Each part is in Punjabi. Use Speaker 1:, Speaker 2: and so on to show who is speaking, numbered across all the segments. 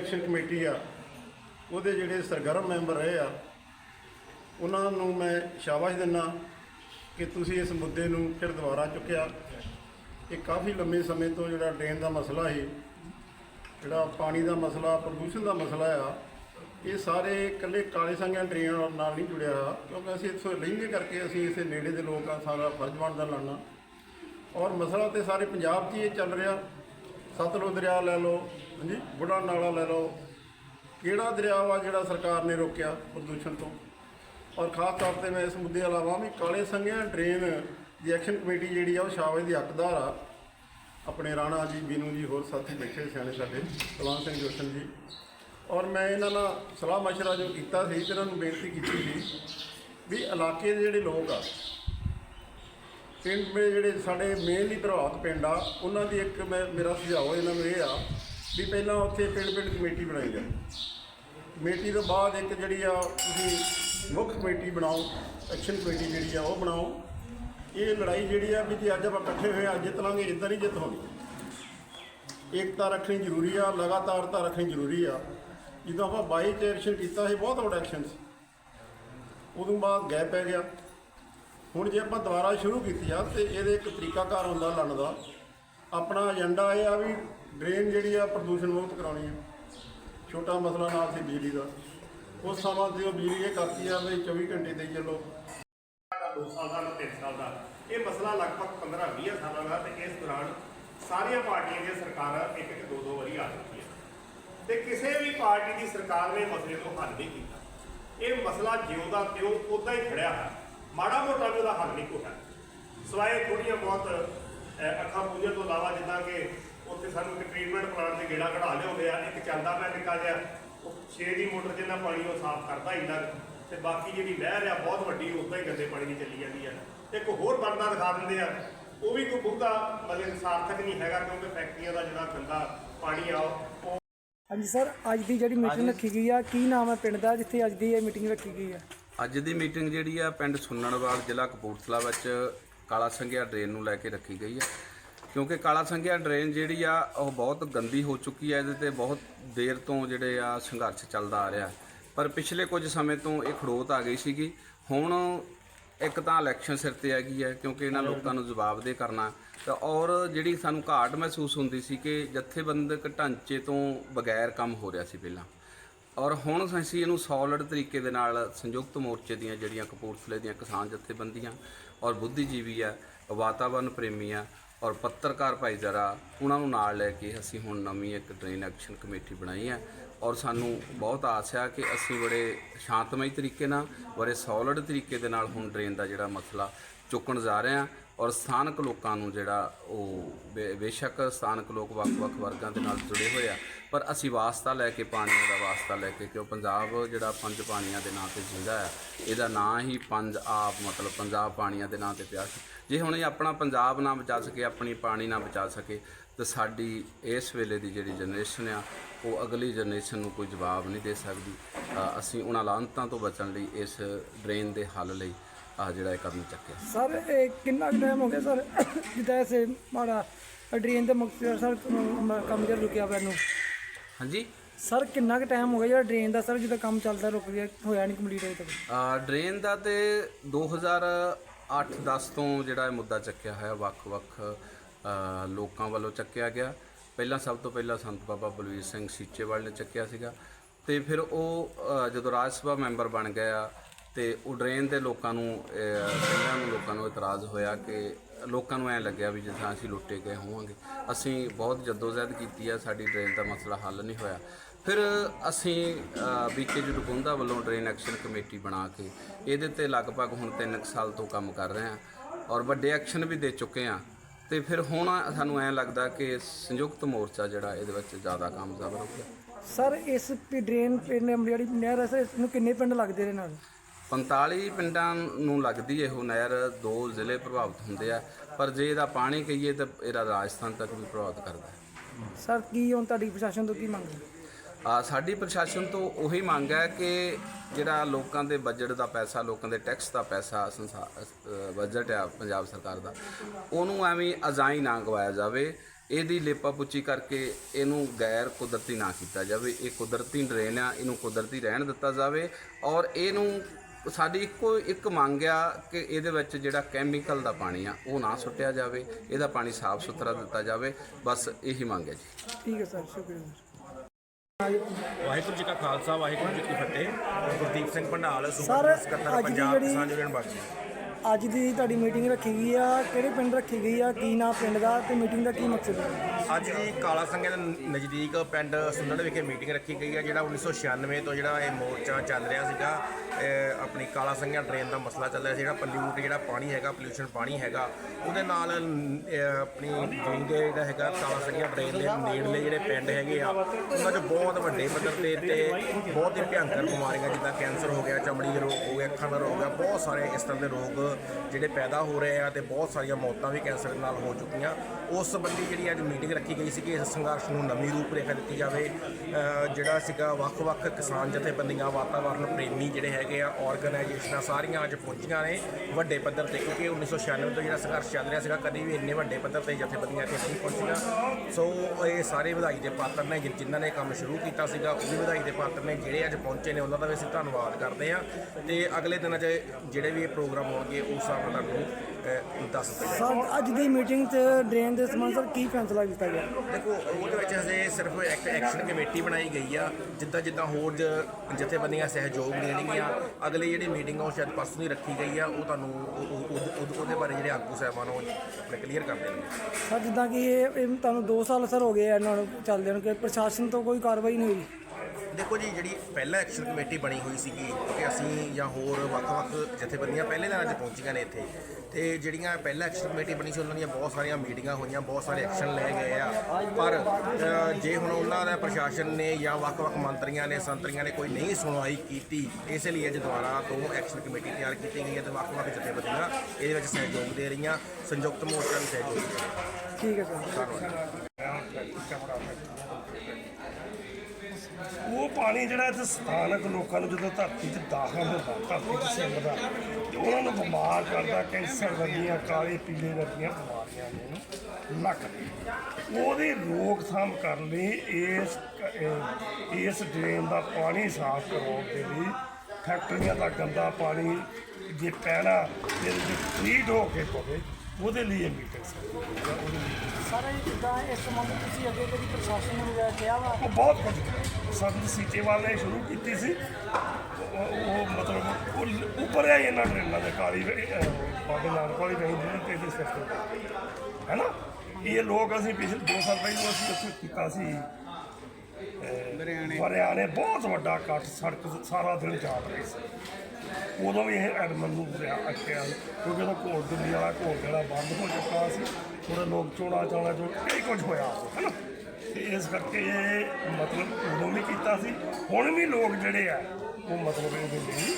Speaker 1: ਐਕਸ਼ਨ ਕਮੇਟੀ ਆ, ਉਹਦੇ ਜਿਹੜੇ ਸਰਗਰਮ ਮੈਂਬਰ ਰਹੇ ਆ, ਉਹਨਾਂ ਨੂੰ ਮੈਂ ਸ਼ਾਬਾਸ਼ ਦਿੰਦਾ ਕਿ ਤੁਸੀਂ ਇਸ ਮੁੱਦੇ ਨੂੰ ਫਿਰ ਦੁਬਾਰਾ ਚੁੱਕਿਆ। ਇਹ ਕਾਫੀ ਲੰਮੇ ਸਮੇਂ ਤੋਂ ਜਿਹੜਾ ਡਰੇਨ ਦਾ ਮਸਲਾ ਹੈ ਜਿਹੜਾ ਪਾਣੀ ਦਾ ਮਸਲਾ, ਪ੍ਰਦੂਸ਼ਣ ਦਾ ਮਸਲਾ ਆ, ਇਹ ਸਾਰੇ ਇਕੱਲੇ ਕਾਲੇ ਸੰਗਿਆਂ ਡਰੇਨ ਨਾਲ ਨਹੀਂ ਜੁੜਿਆ ਹੋਇਆ, ਕਿਉਂਕਿ ਅਸੀਂ ਇੱਥੋਂ ਲਹਿੰਦੇ ਕਰਕੇ ਅਸੀਂ ਇਸੇ ਨੇੜੇ ਦੇ ਲੋਕ ਆ ਸਾਡਾ ਫਰਜ਼ ਬਣਦਾ ਲੜਨਾ। ਔਰ ਮਸਲਾ ਤੇ ਸਾਰੇ ਪੰਜਾਬ 'ਚ ਹੀ ਇਹ ਚੱਲ ਰਿਹਾ। ਸਤਲੁਜ ਦਰਿਆ ਲੈ ਲਓ ਹਾਂਜੀ? ਬੁੜਾ ਨਾਲਾ ਲੈ ਲਓ। ਕਿਹੜਾ ਦਰਿਆ ਵਾ ਜਿਹੜਾ ਸਰਕਾਰ ਨੇ ਰੋਕਿਆ ਪ੍ਰਦੂਸ਼ਣ ਤੋਂ? ਔਰ ਖਾਸ ਤੌਰ ਤੇ ਮੈਂ ਇਸ ਮੁੱਦੇ ਇਲਾਵਾ ਵੀ ਕਾਲੇ ਸੰਗਿਆਂ ਡਰੇਨ ਦੀ ਐਕਸ਼ਨ ਕਮੇਟੀ ਜਿਹੜੀ ਆ, ਉਹ ਸ਼ਾਬਾਸ਼ ਦੀ ਹੱਕਦਾਰ ਆ। ਆਪਣੇ ਰਾਣਾ ਜੀ, ਬੀਨੂ ਜੀ, ਹੋਰ ਸਾਥੀ ਬੈਠੇ ਸਿਆਣੇ ਸਾਡੇ ਕੁਲਵੰਤ ਸਿੰਘ ਜੋਸ਼ਨ ਜੀ। ਔਰ ਮੈਂ ਇਹਨਾਂ ਨਾਲ ਸਲਾਹ ਮਸ਼ਵਰਾ ਜੋ ਕੀਤਾ ਸੀ, ਤੇ ਇਹਨਾਂ ਨੂੰ ਬੇਨਤੀ ਕੀਤੀ ਸੀ ਵੀ ਇਲਾਕੇ ਦੇ ਜਿਹੜੇ ਲੋਕ ਆ, ਪਿੰਡ ਦੇ ਜਿਹੜੇ ਸਾਡੇ ਮੇਨਲੀ ਪ੍ਰਭਾਵਿਤ ਪਿੰਡ ਆ, ਉਹਨਾਂ ਦੀ ਇੱਕ ਮੈਂ, ਮੇਰਾ ਸੁਝਾਅ ਇਹਨਾਂ ਨੂੰ ਇਹ ਆ ਵੀ ਪਹਿਲਾਂ ਉੱਥੇ ਪਿੰਡ ਪਿੰਡ ਕਮੇਟੀ ਬਣਾਈ ਜਾਵੇ ਕਮੇਟੀ ਤੋਂ ਬਾਅਦ ਇੱਕ ਜਿਹੜੀ ਆ, ਤੁਸੀਂ ਮੁੱਖ ਕਮੇਟੀ ਬਣਾਓ, ਐਕਸ਼ਨ ਕਮੇਟੀ ਜਿਹੜੀ ਆ, ਉਹ ਬਣਾਓ। ਇਹ ਲੜਾਈ ਜਿਹੜੀ ਆ ਵੀ ਜੇ ਅੱਜ ਆਪਾਂ ਇਕੱਠੇ ਹੋਏ ਆ ਜਿੱਤ ਲਾਂਗੇ ਇਦਾਂ ਨਹੀਂ ਜਿੱਤ ਹੋਣੀ ਏਕਤਾ ਰੱਖਣੀ ਜ਼ਰੂਰੀ ਆ, ਲਗਾਤਾਰਤਾ ਰੱਖਣੀ ਜ਼ਰੂਰੀ ਆ। ਜਦੋਂ ਆਪਾਂ 22 ਚ ਐਕਸ਼ਨ ਕੀਤਾ ਸੀ, ਬਹੁਤ ਵੱਡਾ ਐਕਸ਼ਨ ਸੀ। ਉਦੋਂ ਬਾਅਦ ਗੈਪ ਪੈ ਗਿਆ। ਹੁਣ ਜੇ ਆਪਾਂ ਦੁਬਾਰਾ ਸ਼ੁਰੂ ਕੀਤੀ ਆ, ਤੇ ਇਹਦੇ ਇੱਕ ਤਰੀਕਾਕਾਰ ਹੁੰਦਾ ਲੜਨ ਦਾ। ਆਪਣਾ ਏਜੰਡਾ ਇਹ ਆ ਵੀ ਡਰੇਨ ਜਿਹੜੀ ਆ ਪ੍ਰਦੂਸ਼ਣ ਮੁਕਤ ਕਰਾਉਣੀ ਆ। ਛੋਟਾ ਮਸਲਾ ਨਾਲ ਸੀ ਬਿਜਲੀ ਦਾ। ਉਸ ਸਮਾਂ ਤੇ ਉਹ ਬਿਜਲੀ ਇਹ ਕਰਤੀ ਆ ਵੀ 24 ਘੰਟੇ ਦੇ ਚੱਲੋ।
Speaker 2: ਦਾ 2 ਸਾਲ ਦਾ ਨਾ 3 ਸਾਲ ਦਾ। ਇਹ ਮਸਲਾ ਲਗਭਗ 15 20 ਸਾਲਾਂ ਦਾ ਤੇ ਇਸ ਦੌਰਾਨ ਸਾਰੀਆਂ ਪਾਰਟੀਆਂ ਦੀਆਂ ਸਰਕਾਰਾਂ ਇੱਕ ਇੱਕ ਦੋ ਦੋ ਵਾਰੀ ਆ ਚੁੱਕੀਆਂ। ਤੇ ਕਿਸੇ ਵੀ ਪਾਰਟੀ ਦੀ ਸਰਕਾਰ ਨੇ ਮਸਲੇ ਤੋਂ ਹੱਲ ਨਹੀਂ ਕੀਤਾ। ਇਹ ਮਸਲਾ ਜਿਉਂ ਦਾ ਤਿਉਂ ਉਦਾਂ ਹੀ ਖੜਿਆ ਹੈ ਮਾੜਾ ਮੋਟਾ ਵੀ ਉਹਦਾ ਹੱਲ ਨਹੀਂ ਕੋਈ ਸਵਾਏ ਥੋੜੀਆਂ ਬਹੁਤ ਅੱਖਾਂ ਪੂਜਣ ਤੋਂ ਇਲਾਵਾ ਜਿੱਦਾਂ ਕਿ ਉੱਥੇ ਸਾਨੂੰ ਇੱਕ ਟ੍ਰੀਟਮੈਂਟ ਪਲਾਂਟ ਤੇ ਗੇੜਾ ਕਢਾ ਲਿਆਉਂਦੇ ਆ ਇੱਕ ਚੱਲਦਾ ਪਿਆ ਨਿੱਕਾ ਜਿਹਾ। ਉਹ 6 ਦੀ ਮੋਟਰ ਜਿੰਨਾ ਪਾਣੀ ਉਹ ਸਾਫ਼ ਕਰਦਾ ਇੰਨਾ। ਤੇ ਬਾਕੀ ਜਿਹੜੀ ਨਹਿਰ ਆ ਬਹੁਤ ਵੱਡੀ ਉਦਾਂ ਹੀ ਗੰਦੇ ਪਾਣੀ ਦੀ ਚੱਲੀ ਜਾਂਦੀ ਆ। ਇੱਕ ਹੋਰ ਬਣਦਾ ਦਿਖਾ ਦਿੰਦੇ ਆ ਉਹ ਵੀ ਕੋਈ ਬਹੁਤਾ ਮਤਲਬ ਸਾਰਥਕ ਨਹੀਂ ਹੈਗਾ ਕਿਉਂਕਿ ਫੈਕਟਰੀਆਂ ਦਾ ਜਿਹੜਾ ਗੰਦਾ ਪਾਣੀ ਆ ਉਹ
Speaker 3: ਹਾਂਜੀ ਸਰ ਅੱਜ ਦੀ ਜਿਹੜੀ ਮੀਟਿੰਗ ਰੱਖੀ ਗਈ ਆ ਕੀ ਨਾਮ ਹੈ ਪਿੰਡ ਦਾ ਜਿੱਥੇ ਅੱਜ ਦੀ ਇਹ ਮੀਟਿੰਗ ਰੱਖੀ ਗਈ ਆ?
Speaker 4: ਅੱਜ ਦੀ ਮੀਟਿੰਗ ਜਿਹੜੀ ਆ ਪਿੰਡ ਸੁੰਨਣਵਾਲ ਜ਼ਿਲ੍ਹਾ ਕਪੂਰਥਲਾ ਵਿੱਚ ਕਾਲਾ ਸੰਘਿਆ ਡਰੇਨ ਨੂੰ ਲੈ ਕੇ ਰੱਖੀ ਗਈ ਆ। ਕਿਉਂਕਿ ਕਾਲਾ ਸੰਘਿਆ ਡਰੇਨ ਜਿਹੜੀ ਆ, ਉਹ ਬਹੁਤ ਗੰਦੀ ਹੋ ਚੁੱਕੀ ਹੈ ਇਹਦੇ ਤੇ ਬਹੁਤ ਦੇਰ ਤੋਂ ਜਿਹੜੇ ਆ ਸੰਘਰਸ਼ ਚੱਲਦਾ ਆ ਰਿਹਾ। ਪਰ ਪਿਛਲੇ ਕੁਝ ਸਮੇਂ ਤੋਂ ਇਹ ਖੜੋਤ ਆ ਗਈ ਸੀਗੀ। ਹੁਣ ਇੱਕ ਤਾਂ ਇਲੈਕਸ਼ਨ ਸਿਰ ਤੇ ਹੈਗੀ ਹੈ ਕਿਉਂਕਿ ਇਹਨਾਂ ਲੋਕਾਂ ਨੂੰ ਜਵਾਬਦੇਹ ਕਰਨਾ। ਤਾਂ ਔਰ ਜਿਹੜੀ ਸਾਨੂੰ ਘਾਟ ਮਹਿਸੂਸ ਹੁੰਦੀ ਸੀ ਕਿ ਜਥੇਬੰਦਕ ਢਾਂਚੇ ਤੋਂ ਬਗੈਰ ਕੰਮ ਹੋ ਰਿਹਾ ਸੀ ਪਹਿਲਾਂ। ਔਰ ਹੁਣ ਅਸੀਂ ਇਹਨੂੰ ਸੋਲਿਡ ਤਰੀਕੇ ਦੇ ਨਾਲ ਸੰਯੁਕਤ ਮੋਰਚੇ ਦੀਆਂ ਜਿਹੜੀਆਂ ਕਪੂਰਥਲੇ ਦੀਆਂ ਕਿਸਾਨ ਜਥੇਬੰਦੀਆਂ ਔਰ ਬੁੱਧੀਜੀਵੀ ਆ, ਵਾਤਾਵਰਨ ਪ੍ਰੇਮੀ ਆ ਔਰ ਪੱਤਰਕਾਰ ਭਾਈਚਾਰਾ ਉਹਨਾਂ ਨੂੰ ਨਾਲ ਲੈ ਕੇ ਅਸੀਂ ਹੁਣ ਨਵੀਂ ਇੱਕ ਡਰੇਨ ਐਕਸ਼ਨ ਕਮੇਟੀ ਬਣਾਈ ਹੈ ਔਰ ਸਾਨੂੰ ਬਹੁਤ ਆਸ ਆ ਕਿ ਅਸੀਂ ਬੜੇ ਸ਼ਾਂਤਮਈ ਤਰੀਕੇ ਨਾਲ, ਬੜੇ ਸੋਲਿਡ ਤਰੀਕੇ ਦੇ ਨਾਲ ਹੁਣ ਡਰੇਨ ਦਾ ਜਿਹੜਾ ਮਸਲਾ ਚੁੱਕਣ ਜਾ ਰਹੇ ਹਾਂ। ਔਰ ਸਥਾਨਕ ਲੋਕਾਂ ਨੂੰ ਜਿਹੜਾ ਉਹ ਬੇ- ਬੇਸ਼ੱਕ ਸਥਾਨਕ ਲੋਕ ਵੱਖ-ਵੱਖ ਵਰਗਾਂ ਦੇ ਨਾਲ ਜੁੜੇ ਹੋਏ ਆ, ਪਰ ਅਸੀਂ ਵਾਸਤਾ ਲੈ ਕੇ, ਪਾਣੀਆਂ ਦਾ ਵਾਸਤਾ ਲੈ ਕੇ, ਕਿਉਂ ਪੰਜਾਬ ਜਿਹੜਾ ਪੰਜ ਪਾਣੀਆਂ ਦੇ ਨਾਂ ਤੇ ਜਿੰਦਾ ਆ, ਇਹਦਾ ਨਾਂ ਹੀ ਪੰਜ ਆਪ, ਮਤਲਬ ਪੰਜਾਬ ਪਾਣੀਆਂ ਦੇ ਨਾਂ ਤੇ ਪਿਆ ਸੀ। ਜੇ ਹੁਣ ਇਹ ਆਪਣਾ ਪੰਜਾਬ ਨਾ ਬਚਾ ਸਕੇ, ਆਪਣੀ ਪਾਣੀ ਨਾ ਬਚਾ ਸਕੇ, ਤਾਂ ਸਾਡੀ ਇਸ ਵੇਲੇ ਦੀ ਜਿਹੜੀ ਜਨਰੇਸ਼ਨ ਆ, ਉਹ ਅਗਲੀ ਜਨਰੇਸ਼ਨ ਨੂੰ ਕੋਈ ਜਵਾਬ ਨਹੀਂ ਦੇ ਸਕਦੀ। ਅਸੀਂ ਉਹਨਾਂ ਲਾਂਤਾਂ ਤੋਂ ਬਚਣ ਲਈ ਇਸ ਡਰੇਨ ਦੇ ਹੱਲ ਲਈ ਆ ਜਿਹੜਾ ਇਹ ਕਦਮ ਚੱਕਿਆ?
Speaker 3: ਸਰ ਇਹ ਕਿੰਨਾ ਟਾਈਮ ਹੋ ਗਿਆ ਸਰ? ਜਿੱਦਾਂ ਐਸੇ ਮਾੜਾ ਡਰੇਨ ਦੇ ਮੁਕਤ ਸਰ ਕੰਮ ਜਿਹੜਾ ਰੁਕਿਆ ਹੋਇਆ ਨੂੰ
Speaker 4: ਹਾਂਜੀ?
Speaker 3: ਸਰ ਕਿੰਨਾ ਕੁ ਟਾਈਮ ਹੋ ਗਿਆ ਜਿਹੜਾ ਡਰੇਨ ਦਾ? ਸਰ ਜਿੱਦਾਂ ਕੰਮ ਚੱਲਦਾ ਰੁਕ ਗਿਆ ਹੋਇਆ ਨਹੀਂ ਕੰਪਲੀਟ ਹੋਇਆ ਤੱਕ।
Speaker 4: ਆ ਡਰੇਨ ਦਾ ਤੇ 2008-10 ਤੋਂ ਜਿਹੜਾ ਇਹ ਮੁੱਦਾ ਚੱਕਿਆ ਹੋਇਆ ਵੱਖ-ਵੱਖ ਲੋਕਾਂ ਵੱਲੋਂ ਚੱਕਿਆ ਗਿਆ। ਪਹਿਲਾਂ ਸਭ ਤੋਂ ਪਹਿਲਾਂ ਸੰਤ ਬਾਬਾ ਬਲਵੀਰ ਸਿੰਘ ਸੀਚੇਵਾਲ ਨੇ ਚੱਕਿਆ ਸੀਗਾ। ਤੇ ਫਿਰ ਉਹ ਜਦੋਂ ਰਾਜ ਸਭਾ ਮੈਂਬਰ ਬਣ ਗਿਆ ਤੇ ਉਹ ਡਰੇਨ ਦੇ ਲੋਕਾਂ ਨੂੰ ਅ, ਨੂੰ ਲੋਕਾਂ ਨੂੰ ਇਤਰਾਜ਼ ਹੋਇਆ ਕਿ ਲੋਕਾਂ ਨੂੰ ਐ ਲੱਗਿਆ ਵੀ ਜਿੱਦਾਂ ਅਸੀਂ ਲੁੱਟੇ ਗਏ ਹੋਵਾਂਗੇ। ਅਸੀਂ ਬਹੁਤ ਜਦੋਜਹਿਦ ਕੀਤੀ ਆ ਸਾਡੀ ਡਰੇਨ ਦਾ ਮਸਲਾ ਹੱਲ ਨਹੀਂ ਹੋਇਆ। ਫਿਰ ਅਸੀਂ ਬੀਕੇ ਜੀ ਡਕੁੰਦਾ ਵੱਲੋਂ ਡਰੇਨ ਐਕਸ਼ਨ ਕਮੇਟੀ ਬਣਾ ਕੇ ਇਹਦੇ ਤੇ ਲਗਭਗ ਹੁਣ 3 ਸਾਲ ਤੋਂ ਕੰਮ ਕਰ ਰਹੇ ਹਾਂ ਔਰ ਵੱਡੇ ਐਕਸ਼ਨ ਵੀ ਦੇ ਚੁੱਕੇ ਹਾਂ। ਤੇ ਫਿਰ ਹੁਣ ਸਾਨੂੰ ਐ ਲੱਗਦਾ ਕਿ ਸੰਯੁਕਤ ਮੋਰਚਾ ਜਿਹੜਾ ਇਹਦੇ ਵਿੱਚ ਜ਼ਿਆਦਾ ਕਾਮਯਾਬ ਰਹੂਗਾ
Speaker 3: ਸਰ ਇਸ ਡਰੇਨ ਪਿੰਡ ਜਿਹੜੀ ਨਹਿਰ ਹੈ ਸਰ ਇਸ ਨੂੰ ਕਿੰਨੇ ਪਿੰਡ ਲੱਗਦੇ ਨੇ ਨਾਲ?
Speaker 4: 45 ਪਿੰਡਾਂ ਨੂੰ ਲੱਗਦੀ ਇਹੋ ਨਹਿਰ ਦੋ ਜ਼ਿਲ੍ਹੇ ਪ੍ਰਭਾਵਿਤ ਹੁੰਦੇ ਆ ਪਰ ਜੇ ਇਹਦਾ ਪਾਣੀ ਕਹੀਏ ਤਾਂ ਇਹਦਾ ਰਾਜਸਥਾਨ ਤੱਕ ਵੀ ਪ੍ਰਭਾਵਿਤ ਕਰਦਾ ਹੈ।
Speaker 3: ਸਰ ਕੀ ਹੁਣ ਤੁਹਾਡੀ ਪ੍ਰਸ਼ਾਸਨ ਤੋਂ ਕੀ ਮੰਗ ਹੈ?
Speaker 4: ਆ ਸਾਡੀ ਪ੍ਰਸ਼ਾਸਨ ਤੋਂ ਉਹੀ ਮੰਗ ਹੈ ਕਿ ਜਿਹੜਾ ਲੋਕਾਂ ਦੇ ਬਜਟ ਦਾ ਪੈਸਾ ਲੋਕਾਂ ਦੇ ਟੈਕਸ ਦਾ ਪੈਸਾ ਸੰਸਾ- ਅ, ਬਜਟ ਆ ਪੰਜਾਬ ਸਰਕਾਰ ਦਾ ਉਹਨੂੰ ਐਵੇਂ ਅਜ਼ਾਈ ਨਾ ਗਵਾਇਆ ਜਾਵੇ। ਇਹਦੀ ਲੇਪਾ ਪੁੱਚੀ ਕਰਕੇ ਇਹਨੂੰ ਗੈਰ ਕੁਦਰਤੀ ਨਾ ਕੀਤਾ ਜਾਵੇ। ਇਹ ਕੁਦਰਤੀ ਡਰੇਨ ਆ ਇਹਨੂੰ ਕੁਦਰਤੀ ਰਹਿਣ ਦਿੱਤਾ ਜਾਵੇ ਔਰ ਇਹਨੂੰ ਸਾਡੀ ਇੱਕੋ ਇੱਕ ਮੰਗ ਆ ਕਿ ਇਹਦੇ ਵਿੱਚ ਜਿਹੜਾ ਕੈਮੀਕਲ ਦਾ ਪਾਣੀ ਆ ਉਹ ਨਾ ਸੁੱਟਿਆ ਜਾਵੇ ਇਹਦਾ ਪਾਣੀ ਸਾਫ਼ ਸੁਥਰਾ ਦਿੱਤਾ ਜਾਵੇ ਬਸ ਇਹੀ ਮੰਗ ਹੈ ਜੀ।
Speaker 3: ਠੀਕ ਹੈ ਸਰ ਸ਼ੁਕਰੀਆ।
Speaker 5: ਵਾਹਿਗੁਰੂ ਜੀ ਕਾ ਖਾਲਸਾ ਵਾਹਿਗੁਰੂ ਜੀ ਕੀ ਫਤਿਹ। ਗੁਰਦੀਪ ਸਿੰਘ ਭੰਡਾਲ
Speaker 3: ਸਰ,
Speaker 5: ਸੂਬਾ ਸਕੱਤਰ ਪੰਜਾਬ
Speaker 3: ਜਿਹੜੀ-
Speaker 5: ਕਿਸਾਨ ਯੂਨੀਅਨ ਬਾਗੀ
Speaker 3: ਅੱਜ ਦੀ ਤੁਹਾਡੀ ਮੀਟਿੰਗ ਰੱਖੀ ਗਈ ਆ ਕਿਹੜੇ ਪਿੰਡ ਰੱਖੀ ਗਈ ਆ ਕੀ ਨਾਂ ਪਿੰਡ ਦਾ ਤੇ ਮੀਟਿੰਗ ਦਾ ਕੀ ਮਕਸਦ ਹੈ?
Speaker 5: ਅੱਜ ਦੀ ਕਾਲਾ ਸੰਘਿਆ ਦੇ ਨਜ਼ਦੀਕ ਪਿੰਡ ਸੁੰਦੜ ਵਿਖੇ ਮੀਟਿੰਗ ਰੱਖੀ ਗਈ ਹੈ ਜਿਹੜਾ 1996 ਤੋਂ ਜਿਹੜਾ ਇਹ ਮੋਰਚਾ ਚੱਲ ਰਿਹਾ ਸੀਗਾ ਇਹ ਆਪਣੀ ਕਾਲਾ ਸੰਘਿਆ ਡਰੇਨ ਦਾ ਮਸਲਾ ਚੱਲ ਰਿਹਾ ਸੀ ਜਿਹੜਾ ਪੋਲਿਊਟ ਜਿਹੜਾ ਪਾਣੀ ਹੈਗਾ ਪੋਲਿਊਸ਼ਨ ਪਾਣੀ ਹੈਗਾ ਉਹਦੇ ਨਾਲ ਅਹ, ਆਪਣੀ ਜੀਂਦ ਦੇ ਜਿਹੜਾ ਹੈਗਾ ਕਾਲਾ ਸੰਘਿਆ ਡਰੇਨ ਦੇ ਨੇੜਲੇ ਜਿਹੜੇ ਪਿੰਡ ਹੈਗੇ ਆ ਉਹਨਾਂ 'ਚ ਬਹੁਤ ਵੱਡੇ ਪੱਧਰ ਤੇ ਤੇ ਬਹੁਤ ਹੀ ਭਿਆਨਕ ਬਿਮਾਰੀਆਂ ਜਿੱਦਾਂ ਕੈਂਸਰ ਹੋ ਗਿਆ ਚਮੜੀ ਦੇ ਰੋਗ ਹੋ ਗਿਆ ਅੱਖਾਂ ਦਾ ਰੋਗ ਹੋ ਗਿਆ ਬਹੁਤ ਸਾਰੇ ਇਸ ਤਰ੍ਹਾਂ ਦੇ ਰੋਗ ਜਿਹੜੇ ਪੈਦਾ ਹੋ ਰਹੇ ਆ ਤੇ ਬਹੁਤ ਸਾਰੀਆਂ ਮੌਤਾਂ ਵੀ ਕੈਂਸਰ ਨਾਲ ਹੋ ਚੁੱਕੀਆਂ। ਉਸ ਸੰਬੰਧੀ ਜਿਹੜੀ ਅੱਜ ਮੀਟਿੰਗ ਰੱਖੀ ਗਈ ਸੀ ਕਿ ਇਸ ਸੰਘਰਸ਼ ਨੂੰ ਨਵੀਂ ਰੂਪ ਰੇਖਾ ਦਿੱਤੀ ਜਾਵੇ। ਜਿਹੜਾ ਸੀਗਾ ਵੱਖ-ਵੱਖ ਕਿਸਾਨ ਜਥੇਬੰਦੀਆਂ ਵਾਤਾਵਰਣ ਪ੍ਰੇਮੀ ਜਿਹੜੇ ਹੈਗੇ ਆ ਆਰਗੇਨਾਈਜੇਸ਼ਨਾਂ ਸਾਰੀਆਂ ਅੱਜ ਪਹੁੰਚੀਆਂ ਨੇ ਵੱਡੇ ਪੱਧਰ ਤੇ, ਕਿਉਂਕਿ 1996 ਤੋਂ ਜਿਹੜਾ ਸੰਘਰਸ਼ ਚੱਲ ਰਿਹਾ ਸੀਗਾ, ਕਦੇ ਵੀ ਇੰਨੇ ਵੱਡੇ ਪੱਧਰ ਤੇ ਜਥੇਬੰਦੀਆਂ ਇੱਥੇ ਨਹੀਂ ਪਹੁੰਚੀਆਂ। ਸੋ ਇਹ ਸਾਰੇ ਵਧਾਈ ਦੇ ਪਾਤਰ ਨੇ ਜਿਨ੍ਹਾਂ ਨੇ ਕੰਮ ਸ਼ੁਰੂ ਕੀਤਾ ਸੀਗਾ, ਉਹ ਵੀ ਵਧਾਈ ਦੇ ਪਾਤਰ ਨੇ, ਜਿਹੜੇ ਅੱਜ ਪਹੁੰਚੇ ਨੇ, ਉਹਨਾਂ ਦਾ ਵੀ ਅਸੀਂ ਧੰਨਵਾਦ ਕਰਦੇ ਹਾਂ। ਤੇ ਅਗਲੇ ਦਿਨਾਂ 'ਚ ਜਿਹੜੇ ਵੀ ਇਹ ਪ੍ਰੋਗਰਾਮ ਹੋਣਗੇ ਉਸ ਹਿਸਾਬ ਨਾਲ ਤੁਹਾਨੂੰ ਦੱਸ ਦਿੱਤਾ ਜਾਏਗਾ
Speaker 3: ਸਰ ਅੱਜ ਦੀ ਮੀਟਿੰਗ 'ਚ ਡਰੇਨ ਦੇ ਸੰਬੰਧ ਸਰ ਕੀ ਫੈਸਲਾ ਕੀਤਾ ਗਿਆ?
Speaker 5: ਦੇਖੋ ਉਹਦੇ ਵਿੱਚ ਹਜੇ ਸਿਰਫ ਇੱਕ ਐਕਸ਼ਨ ਕਮੇਟੀ ਬਣਾਈ ਗਈ ਆ। ਜਿੱਦਾਂ ਜਿੱਦਾਂ ਹੋਰ ਜਥੇਬੰਦੀਆਂ ਸਹਿਯੋਗ ਦੇਣਗੀਆਂ ਅਗਲੀ ਜਿਹੜੀ ਮੀਟਿੰਗ ਆ ਉਹ ਸ਼ਾਇਦ ਪਰਸੋਂ ਹੀ ਰੱਖੀ ਗਈ ਆ। ਉਹ ਤੁਹਾਨੂੰ ਉਹ- ਉਹ- ਉਹ- ਉਹ- ਉਹਦੇ ਬਾਰੇ ਜਿਹੜੇ ਆਗੂ ਸਾਹਿਬਾਨ ਉਹ ਕਲੀਅਰ ਕਰ ਦੇਣਗੇ।
Speaker 3: ਸਰ ਜਿੱਦਾਂ ਕਿ ਇਹ ਤੁਹਾਨੂੰ 2 ਸਾਲ ਸਰ ਹੋ ਗਏ ਆ ਇਹਨਾਂ ਨੂੰ ਚੱਲਦੇ ਨੂੰ ਕਿ ਪ੍ਰਸ਼ਾਸਨ ਤੋਂ ਕੋਈ ਕਾਰਵਾਈ ਨਹੀਂ ਹੋਈ।
Speaker 5: ਦੇਖੋ ਜੀ ਜਿਹੜੀ ਪਹਿਲਾਂ ਐਕਸ਼ਨ ਕਮੇਟੀ ਬਣੀ ਹੋਈ ਸੀਗੀ ਕਿ ਅਸੀਂ ਜਾਂ ਹੋਰ ਵੱਖ-ਵੱਖ ਜਥੇਬੰਦੀਆਂ ਪਹਿਲੇ ਦਿਨ ਅੱਜ ਪਹੁੰਚੀਆਂ ਨੇ ਇੱਥੇ ਤੇ ਜਿਹੜੀਆਂ ਪਹਿਲਾਂ ਐਕਸ਼ਨ ਕਮੇਟੀ ਬਣੀ ਸੀ ਉਹਨਾਂ ਦੀਆਂ ਬਹੁਤ ਸਾਰੀਆਂ ਮੀਟਿੰਗਾਂ ਹੋਈਆਂ ਬਹੁਤ ਸਾਰੇ ਐਕਸ਼ਨ ਲਏ ਗਏ ਆ। ਪਰ ਜੇ ਹੁਣ ਉਹਨਾਂ ਦਾ ਪ੍ਰਸ਼ਾਸਨ ਨੇ ਜਾਂ ਵੱਖ-ਵੱਖ ਮੰਤਰੀਆਂ ਨੇ ਸੰਤਰੀਆਂ ਨੇ ਕੋਈ ਨਹੀਂ ਸੁਣਵਾਈ ਕੀਤੀ ਇਸ ਲਈ ਅੱਜ ਦੁਬਾਰਾ ਤੋਂ ਐਕਸ਼ਨ ਕਮੇਟੀ ਤਿਆਰ ਕੀਤੀ ਗਈ ਹੈ ਤੇ ਵੱਖ-ਵੱਖ ਜਥੇਬੰਦੀਆਂ ਇਹਦੇ ਵਿੱਚ ਸਹਿਯੋਗ ਦੇ ਰਹੀਆਂ। ਸੰਯੁਕਤ ਮੋਰਚਾ ਵੀ ਸਹਿਯੋਗ
Speaker 3: ਠੀਕ ਹੈ ਸਰ।
Speaker 6: ਉਹ ਪਾਣੀ ਜਿਹੜਾ ਇੱਥੇ ਸਥਾਨਕ ਲੋਕਾਂ ਨੂੰ ਜਦੋਂ ਧਰਤੀ 'ਚ ਦਾਖਲ ਹੁੰਦਾ, ਧਰਤੀ 'ਚ ਸਿੰਗਦਾ ਤੇ ਉਹਨਾਂ ਨੂੰ ਬਿਮਾਰ ਕਰਦਾ, ਕੈਂਸਰ ਵਰਗੀਆਂ, ਕਾਲੇ, ਪੀਲੇ ਵਰਗੀਆਂ ਬਿਮਾਰੀਆਂ ਨੇ ਇਹਨੂੰ ਲੱਕ ਉਹਦੀ ਰੋਕਥਾਮ ਕਰਨ ਲਈ ਇਸ ਇਸ ਡਰੇਨ ਦਾ ਪਾਣੀ ਸਾਫ਼ ਕਰਾਉਣ ਦੇ ਲਈ ਫੈਕਟਰੀਆਂ ਦਾ ਗੰਦਾ ਪਾਣੀ ਜੇ ਪੈਣਾ ਜਿਹਦੇ ਵਿੱਚ ਟ੍ਰੀਟ ਹੋ ਕੇ ਪਵੇ। ਉਹਦੇ ਲਈ ਇਹ ਮੀਟਿੰਗ ਸੀ
Speaker 3: ਸਰ ਜਿੱਦਾਂ ਇਸ ਸੰਬੰਧ ਤੁਸੀਂ ਅੱਗੇ ਕਦੀ ਪ੍ਰਸ਼ਾਸਨ ਨੂੰ ਕਿਹਾ ਵਾ?
Speaker 6: ਉਹ ਬਹੁਤ ਕੁਝ ਸੰਤ ਸੀਚੇਵਾਲ ਨੇ ਸ਼ੁਰੂ ਕੀਤੀ ਸੀ। ਉਹ ਉਹ ਮਤਲਬ ਉਹ ਉੱਪਰ ਆਈ ਇਹਨਾਂ ਟ੍ਰੇਨਾਂ ਦੇ ਕਾਲੀ ਅਹ, ਬਾਬੇ ਨਾਨਕ ਵਾਲੀ ਨਹੀਂ ਜਿਹਨੇ ਤੇ ਇਹਦੇ ਸਿਰ ਤੇ। ਹੈ ਨਾ ਇਹ ਲੋਕ ਅਸੀਂ ਪਿਛਲੇ 2 ਸਾਲ ਪਹਿਲਾਂ ਅਸੀਂ ਉੱਥੇ ਕੀਤਾ ਸੀ। ਹਰਿਆਣੇ ਬਹੁਤ ਵੱਡਾ ਇਕੱਠ ਸੜਕ ਸਾਰਾ ਦਿਨ ਚੱਲ ਰਹੀ ਸੀ। ਉਦੋਂ ਵੀ ਇਹ ਐਡਮਨ ਨੂੰ ਰਿਹਾ ਆਖਿਆ ਕਿਉਂਕਿ ਉਦੋਂ ਘੋੜ ਦਿੱਲੀ ਵਾਲਾ ਘੋੜ ਜਿਹੜਾ ਬੰਦ ਹੋ ਚੁੱਕਾ ਸੀ ਉਹਦੇ ਲੋਕ ਚੋਣਾ ਚਾਣਾ ਜੋ ਕਈ ਕੁਝ ਹੋਇਆ ਹੈ ਨਾ ਤੇ ਇਸ ਕਰਕੇ ਇਹ ਮਤਲਬ ਉਦੋਂ ਵੀ ਕੀਤਾ ਸੀ ਹੁਣ ਵੀ ਲੋਕ ਜਿਹੜੇ ਆ ਉਹ ਮਤਲਬ ਇਹਦੇ ਲਈ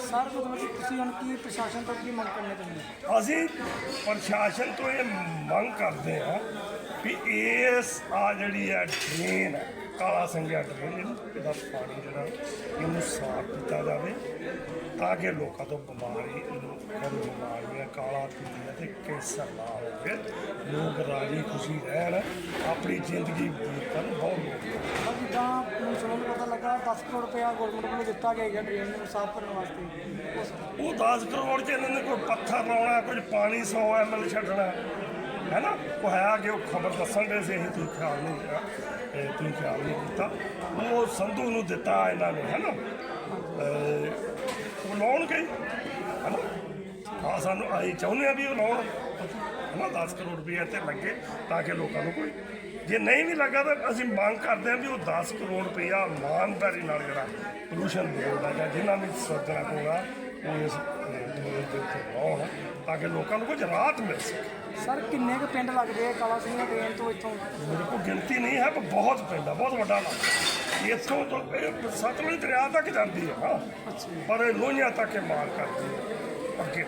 Speaker 3: ਸਰ ਮਤਲਬ ਕਿ ਤੁਸੀਂ ਹੁਣ ਕੀ ਪ੍ਰਸ਼ਾਸਨ ਤੋਂ ਕੀ ਮੰਗ ਕਰਨਾ ਚਾਹੁੰਦੇ?
Speaker 6: ਅਸੀਂ ਪ੍ਰਸ਼ਾਸਨ ਤੋਂ ਇਹ ਮੰਗ ਕਰਦੇ ਹਾਂ ਵੀ ਇਸ ਆ ਜਿਹੜੀ ਹੈ ਡਰੇਨ ਹੈ, ਕਾਲਾ ਸੰਘਿਆ ਡਰੇਨ ਇਹਨੂੰ ਇਹਦਾ ਪਾਣੀ ਜਿਹੜਾ ਇਹਨੂੰ ਸਾਫ਼ ਕੀਤਾ ਜਾਵੇ ਤਾਂ ਕਿ ਲੋਕਾਂ ਤੋਂ ਬਿਮਾਰੀ ਲੋਕਾਂ ਨੂੰ ਬਿਮਾਰੀਆਂ ਕਾਲਾ ਪੀਲੀਆ ਤੇ ਕੈਂਸਰ ਨਾ ਹੋਵੇ। ਲੋਕ ਰਾਜੀ ਖੁਸ਼ੀ ਰਹਿਣ ਆਪਣੀ ਜ਼ਿੰਦਗੀ ਕਰਨ ਬਹੁਤ
Speaker 3: ਜਿੱਦਾਂ ਮੈਨੂੰ ਪਤਾ ਲੱਗਾ 10 ਕਰੋੜ ਰੁਪਇਆ ਗਵਰਨਮੈਂਟ ਵੱਲੋਂ ਦਿੱਤਾ ਗਿਆ ਹੈਗਾ ਡਰੇਨ ਨੂੰ ਸਾਫ਼ ਕਰਨ ਵਾਸਤੇ।
Speaker 6: ਉਹ 10 ਕਰੋੜ ਚ ਇਹਨਾਂ ਨੇ ਕੋਈ ਪੱਥਰ ਲਾਉਣਾ ਕੁਝ ਪਾਣੀ 100 ਐਮਐਲ ਛੱਡਣਾ। ਹੈ ਨਾ ਉਹ ਹੈ ਕਿ ਉਹ ਖਬਰ ਦੱਸਣ ਦੇ ਸੀ ਇਹ ਤੁਸੀਂ ਖਿਆਲ ਨਹੀਂ ਕੀਤਾ ਇਹ ਤੁਸੀਂ ਖਿਆਲ ਨਹੀਂ ਕੀਤਾ ਉਹ ਸੰਧੂ ਨੂੰ ਦਿੱਤਾ ਇਹਨਾਂ ਨੇ ਹੈ ਨਾ ਅਹ ਉਹ ਲਾਉਣਗੇ ਹੈ ਨਾ ਹਾਂ ਸਾਨੂੰ ਅਸੀਂ ਚਾਹੁੰਦੇ ਆ ਵੀ ਉਹ ਲਾਉਣ ਹੈ ਨਾ 10 ਕਰੋੜ ਰੁਪਏ ਤੇ ਲੱਗੇ ਤਾਂ ਕਿ ਲੋਕਾਂ ਨੂੰ ਕੋਈ ਜੇ ਨਹੀਂ ਵੀ ਲੱਗਾ ਤਾਂ ਅਸੀਂ ਮੰਗ ਕਰਦੇ ਹਾਂ ਵੀ ਉਹ 10 ਕਰੋੜ ਰੁਪਇਆ ਇਮਾਨਦਾਰੀ ਨਾਲ ਜਿਹੜਾ ਪੋਲੂਸ਼ਨ ਬੋਰਡ ਦਾ ਜਾਂ ਜਿਨ੍ਹਾਂ ਵੀ ਸੋਚਣਾ ਹੋਗਾ ਉਹ ਇਸ ਦੇ ਉੱਤੇ ਲਾਉਣ ਤਾਂ ਕਿ ਲੋਕਾਂ ਨੂੰ ਕੁਝ ਰਾਹਤ ਮਿਲ ਸਕੇ।
Speaker 3: ਸਰ ਕਿੰਨੇ ਕੁ ਪਿੰਡ ਲੱਗਦੇ ਆ ਕਾਲਾ ਸਿੰਘ ਡਰੇਨ ਤੋਂ ਇੱਥੋਂ?
Speaker 6: ਮੇਰੇ ਕੋਲ ਗਿਣਤੀ ਨਹੀਂ ਹੈ ਪਰ ਬਹੁਤ ਪਿੰਡ ਆ ਬਹੁਤ ਵੱਡਾ ਇਲਾਕਾ ਇੱਥੋਂ ਤੋਂ ਇਹ ਸਤਲੁਜ ਦਰਿਆ ਤੱਕ ਜਾਂਦੀ ਹੈ ਹਾਂ ਪਰ ਇਹ ਲੋਹੀਆਂ ਤੱਕ ਇਹ ਮਾਰ ਕਰਦੀ ਹੈ। ਅੱਗੇ।